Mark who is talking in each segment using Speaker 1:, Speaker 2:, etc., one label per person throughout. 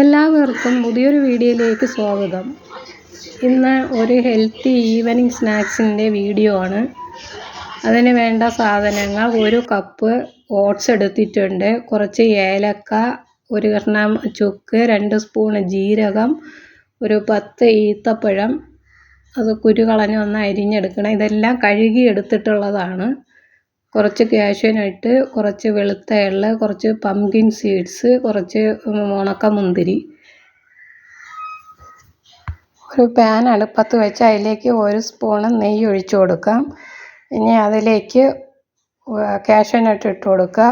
Speaker 1: എല്ലാവർക്കും പുതിയൊരു വീഡിയോയിലേക്ക് സ്വാഗതം. ഇന്ന് ഒരു ഹെൽത്തി ഈവനിങ് സ്നാക്സിന്റെ വീഡിയോ ആണ്. അതിന് വേണ്ട സാധനങ്ങൾ ഒരു കപ്പ് ഓട്സ് എടുത്തിട്ടുണ്ട്. കുറച്ച് ഏലക്ക ഒരു കഷ്ണം ചുക്ക് രണ്ട് സ്പൂൺ ജീരകം ഒരു പത്ത് ഈത്തപ്പഴം അത് കുരു കളഞ്ഞ് ഒന്ന് അരിഞ്ഞെടുക്കണം. ഇതെല്ലാം കഴുകി എടുത്തിട്ടുള്ളതാണ്. കുറച്ച് കാഷ്യൂനട്ട് കുറച്ച് വെളുത്ത എള്ള് കുറച്ച് പംകിൻ സീഡ്സ് കുറച്ച് ഉണക്കമുന്തിരി. ഒരു പാൻ അടുപ്പത്ത് വെച്ച് അതിലേക്ക് ഒരു സ്പൂണ് നെയ്യ് ഒഴിച്ചു കൊടുക്കാം. ഇനി അതിലേക്ക് കാഷ്യൂനട്ട് ഇട്ട് കൊടുക്കുക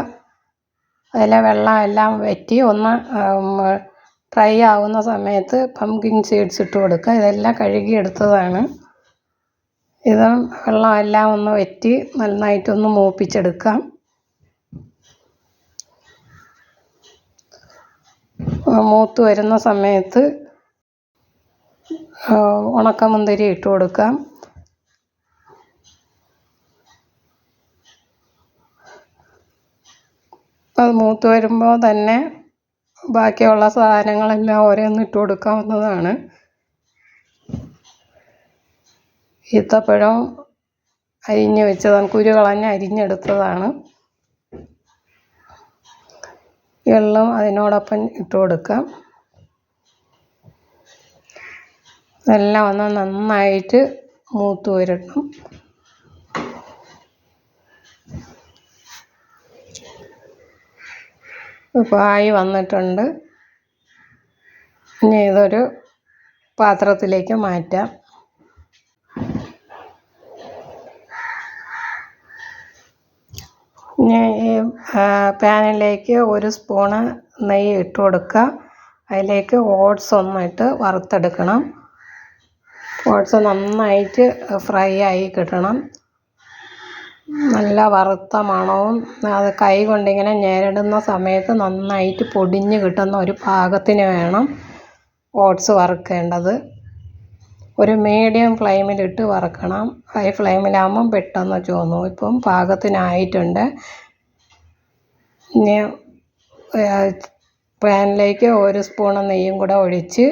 Speaker 1: അതിലെ വെള്ളം എല്ലാം വറ്റി ഒന്ന് ഫ്രൈ ആവുന്ന സമയത്ത് പംകിൻ സീഡ്സ് ഇട്ട് കൊടുക്കുക. ഇതെല്ലാം കഴുകി എടുത്തതാണ് ഇത് വെള്ളമെല്ലാം ഒന്ന് വറ്റി നന്നായിട്ടൊന്ന് മൂപ്പിച്ചെടുക്കാം മൂത്ത് വരുന്ന സമയത്ത് ഉണക്കമുന്തിരി ഇട്ട് കൊടുക്കാം അത് മൂത്ത് വരുമ്പോൾ തന്നെ ബാക്കിയുള്ള സാധനങ്ങളെല്ലാം ഓരോന്നിട്ട് കൊടുക്കാവുന്നതാണ്. ഈത്തപ്പഴം അരിഞ്ഞ് വെച്ചതാണ്. കുരു കളഞ്ഞ് അരിഞ്ഞെടുത്തതാണ്. എള്ളും അതിനോടൊപ്പം ഇട്ട് കൊടുക്കാം. എല്ലാം ഒന്ന് നന്നായിട്ട് മൂത്ത് വരണം. ഇപ്പോൾ ആയി വന്നിട്ടുണ്ട്. ഇനി ഇതൊരു പാത്രത്തിലേക്ക് മാറ്റാം ഇനി ഈ പാനിലേക്ക് ഒരു സ്പൂണ് നെയ്യ് ഇട്ട് കൊടുക്കുക. അതിലേക്ക് ഓട്സ് ഒന്നിട്ട് വറുത്തെടുക്കണം. ഓട്സ് നന്നായിട്ട് ഫ്രൈ ആയി കിട്ടണം. നല്ല വറുത്ത മണവും അത് കൈ കൊണ്ടിങ്ങനെ ഞെരടുന്ന സമയത്ത് നന്നായിട്ട് പൊടിഞ്ഞ് കിട്ടുന്ന ഒരു പാകത്തിന് വേണം ഓട്സ് വറുക്കേണ്ടത്. ഒരു മീഡിയം ഫ്ലെയിമിലിട്ട് വറക്കണം. ഹൈ ഫ്ലെയിമിലാകുമ്പം പെട്ടെന്ന് ചുവന്നു. ഇപ്പം പാകത്തിനായിട്ടുണ്ട്. ഇനി പാനിലേക്ക് ഒരു സ്പൂൺ നെയ്യും കൂടെ ഒഴിച്ച്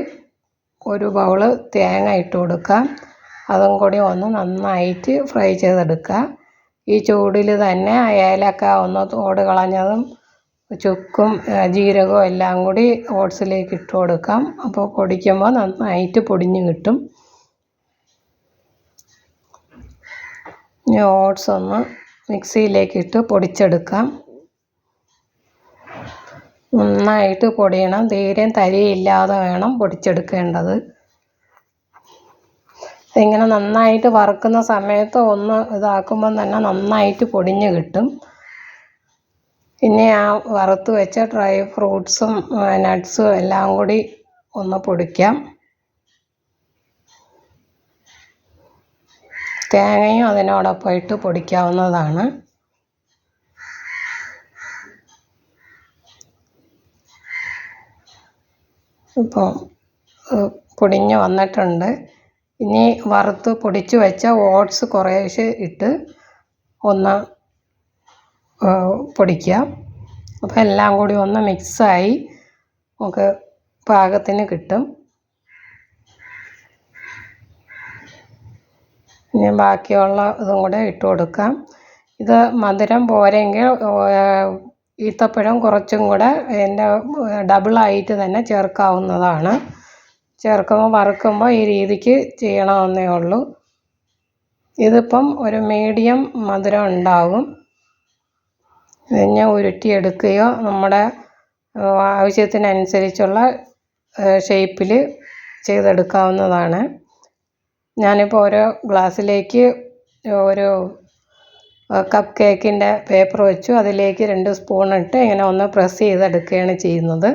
Speaker 1: ഒരു ബൗൾ തേങ്ങ ഇട്ട് കൊടുക്കാം അതും കൂടി ഒന്ന് നന്നായിട്ട് ഫ്രൈ ചെയ്തെടുക്കുക. ഈ ചൂടിൽ തന്നെ ഏലക്ക ഒന്ന് തോട് കളഞ്ഞതും ചുക്കും ജീരകവും എല്ലാം കൂടി ഓട്സിലേക്ക് ഇട്ട് കൊടുക്കാം. അപ്പോൾ പൊടിക്കുമ്പോൾ നന്നായിട്ട് പൊടിഞ്ഞ് കിട്ടും. ഇനി ഓട്സ് ഒന്ന് മിക്സിയിലേക്കിട്ട് പൊടിച്ചെടുക്കാം. നന്നായിട്ട് പൊടിയണം. തീരെ തരിയില്ലാതെ വേണം പൊടിച്ചെടുക്കേണ്ടത്. ഇങ്ങനെ നന്നായിട്ട് വറുക്കുന്ന സമയത്ത് ഒന്ന് ഇതാക്കുമ്പം തന്നെ നന്നായിട്ട് പൊടിഞ്ഞ് കിട്ടും. പിന്നെ ആ വറുത്ത് വെച്ച ഡ്രൈ ഫ്രൂട്ട്സും നട്ട്സും എല്ലാം കൂടി ഒന്ന് പൊടിക്കാം. തേങ്ങയും അതിനോടൊപ്പം ഇട്ട് പൊടിക്കാവുന്നതാണ്. ഇപ്പോൾ പൊടിഞ്ഞ് വന്നിട്ടുണ്ട്. ഇനി വറുത്ത് പൊടിച്ച് വെച്ച ഓട്സ് കുറേശ്ശെ ഇട്ട് ഒന്ന് പൊടിക്കുക. അപ്പോൾ എല്ലാം കൂടി ഒന്ന് മിക്സായി നമുക്ക് പാകത്തിന് കിട്ടും. ഇനി ബാക്കിയുള്ള ഇതും കൂടെ ഇട്ട് കൊടുക്കാം. ഇത് മധുരം പോരെങ്കിൽ ഈത്തപ്പഴം കുറച്ചും കൂടെ അതിന്റെ ഡബിളായിട്ട് തന്നെ ചേർക്കാവുന്നതാണ്. ചേർക്കുമ്പോൾ വറുക്കുമ്പോൾ ഈ രീതിക്ക് ചെയ്യണമെന്നേ ഉള്ളൂ. ഇതിപ്പം ഒരു മീഡിയം മധുരം ഉണ്ടാകും ഇതിനെ ഉരുട്ടിയെടുക്കുകയോ നമ്മുടെ ആവശ്യത്തിനനുസരിച്ചുള്ള ഷേപ്പിൽ ചെയ്തെടുക്കാവുന്നതാണ്. ഞാനിപ്പോൾ ഓരോ ഗ്ലാസ്സിലേക്ക് ഒരു കപ്പ് കേക്കിന്റെ പേപ്പർ വെച്ചു. അതിലേക്ക് രണ്ട് സ്പൂൺ ഇട്ട് ഇങ്ങനെ ഒന്ന് പ്രസ് ചെയ്തെടുക്കുകയാണ് ചെയ്യുന്നത്.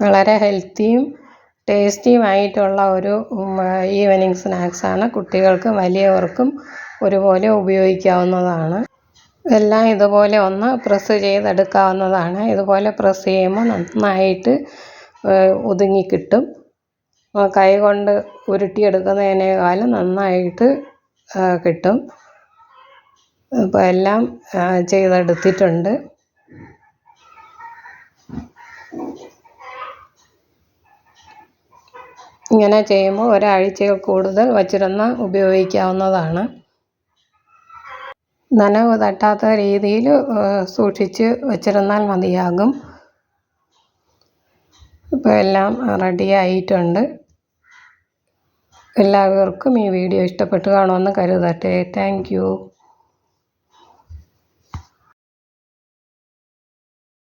Speaker 1: വളരെ ഹെൽത്തിയും ടേസ്റ്റിയുമായിട്ടുള്ള ഒരു ഈവനിങ് സ്നാക്സാണ് കുട്ടികൾക്കും വലിയവർക്കും ഒരുപോലെ ഉപയോഗിക്കാവുന്നതാണ്. എല്ലാം ഇതുപോലെ ഒന്ന് പ്രസ് ചെയ്തെടുക്കാവുന്നതാണ്. ഇതുപോലെ പ്രസ് ചെയ്യുമ്പോൾ നന്നായിട്ട് ഒതുങ്ങി കിട്ടും. കൈ കൊണ്ട് ഉരുട്ടിയെടുക്കുന്നതിനേക്കാളും നന്നായിട്ട് കിട്ടും. അപ്പോൾ എല്ലാം ചെയ്തെടുത്തിട്ടുണ്ട്. ഇങ്ങനെ ചെയ്യുമ്പോൾ ഒരാഴ്ച കൂടുതൽ വച്ചിരുന്ന ഉപയോഗിക്കാവുന്നതാണ്. നനവ് തട്ടാത്ത രീതിയിൽ സൂക്ഷിച്ച് വച്ചിരുന്നാൽ മതിയാകും. ഇപ്പോൾ എല്ലാം റെഡി ആയിട്ടുണ്ട്. എല്ലാവർക്കും ഈ വീഡിയോ ഇഷ്ടപ്പെട്ടു കാണുമെന്ന് കരുതട്ടെ. താങ്ക്